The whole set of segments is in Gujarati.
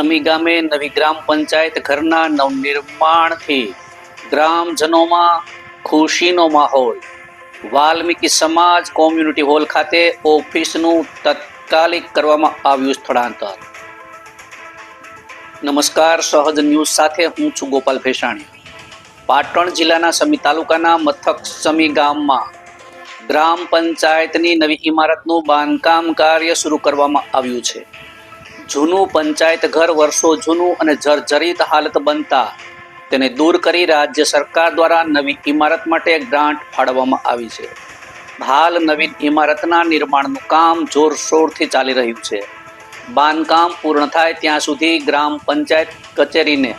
સમી ગામે નવી ગ્રામ પંચાયત ઘરના નવનિર્માણથી ગ્રામજનોમાં ખુશીનો માહોલ. વાલ્મીકી સમાજ કોમ્યુનિટી હોલ ખાતે ઓફિસનું તાત્કાલિક કરવામાં આવ્યું સ્થળાંતર. નમસ્કાર, સહજ ન્યૂઝ સાથે હું છું ગોપાલ ભેસાણી. પાટણ જિલ્લાના સમી તાલુકાના મથક સમી ગામમાં ગ્રામ પંચાયતની નવી ઇમારતનું બાંધકામ કાર્ય શરૂ કરવામાં આવ્યું છે. જૂનું પંચાયત ઘર વર્ષો જૂનું અને જર્જરિત હાલત બનતા તેને દૂર કરી રાજ્ય સરકાર દ્વારા નવી ઇમારત માટે ગ્રાન્ટ ફાળવવામાં આવી છે. હાલ નવીન ઇમારતના નિર્માણનું કામ જોરશોરથી ચાલી રહ્યું છે. બાંધકામ પૂર્ણ થાય ત્યાં સુધી ગ્રામ પંચાયત કચેરીને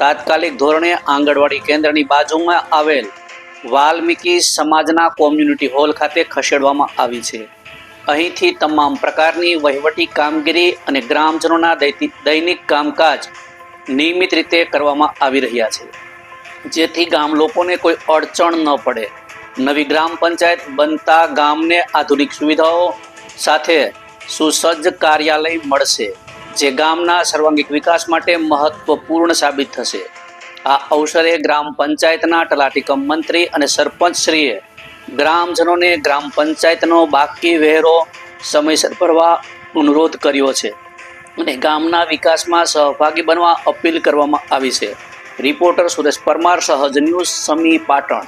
તાત્કાલિક ધોરણે આંગણવાડી કેન્દ્રની બાજુમાં આવેલ વાલ્મીકી સમાજના કોમ્યુનિટી હોલ ખાતે ખસેડવામાં આવી છે. અહીંથી તમામ પ્રકારની વહીવટી કામગીરી અને ગ્રામજનોના દૈનિક કામકાજ નિયમિત રીતે કરવામાં આવી રહ્યા છે. જેથી ગામ લોકોને કોઈ અડચણ ન પડે. નવી ગ્રામ પંચાયત બનતા ગામને આધુનિક સુવિધાઓ સાથે સુસજ્જ કાર્યાલય મળશે, જે ગામના સર્વાંગીક વિકાસ માટે મહત્વપૂર્ણ સાબિત થશે. આ અવસરે ગ્રામ પંચાયતના તલાટીકમ મંત્રી અને સરપંચશ્રીએ ગ્રામજનોને ગ્રામ પંચાયતનો બાકી વહેરો સમયસર ભરવા અનુરોધ કર્યો છે અને ગામના વિકાસમાં સહભાગી બનવા અપીલ કરવામાં આવી છે. રિપોર્ટર સુરેશ પરમાર, સહજ ન્યૂઝ, સમી પાટણ.